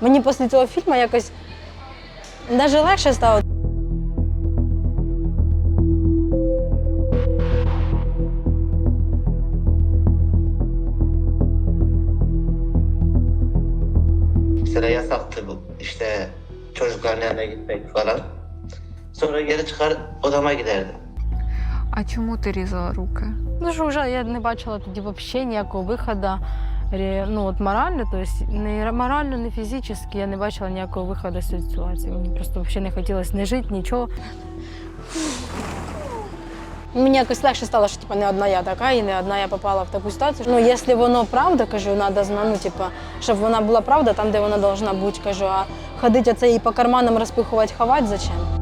Мені після цього фільму якось навіть легше стало. Mesela yasaktı bu işte çocukların yanına gitmek falan. Sonra geri çıkar odama giderdim. А чому ти різала руки? Ну що вже я не бачила тоді взагалі ніякого виходу. Ну, от морально, то есть не морально, не фізично, я не бачила ніякого виходу з цієї ситуації. Мені просто взагалі не хотілося не жити, нічого. Мені якось легше стало, що типу, не одна я така, і не одна я попала в таку ситуацію. Ну, якщо воно правда, кажу, треба ну, типу, щоб вона була правда там, де вона повинна бути, кажу, а ходити оце і по карманам розпихувати, ховати зачем?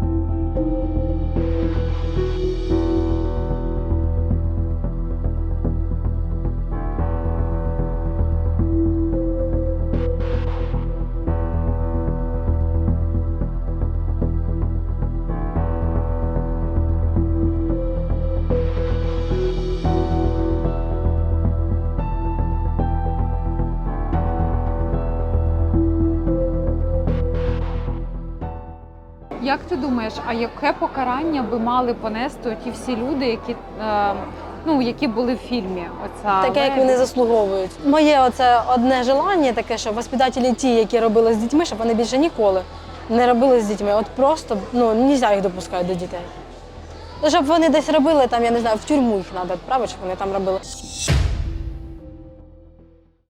Як ти думаєш, а яке покарання би мали понести ті всі люди, які, е, ну, які були в фільмі? Оця Таке, як вони заслуговують. Моє оце одне желання таке, щоб воспитателі ті, які робили з дітьми, щоб вони більше ніколи не робили з дітьми. От просто ну не можна їх допускати до дітей. Щоб вони десь робили там, я не знаю, в тюрму їх треба відправити, щоб вони там робили.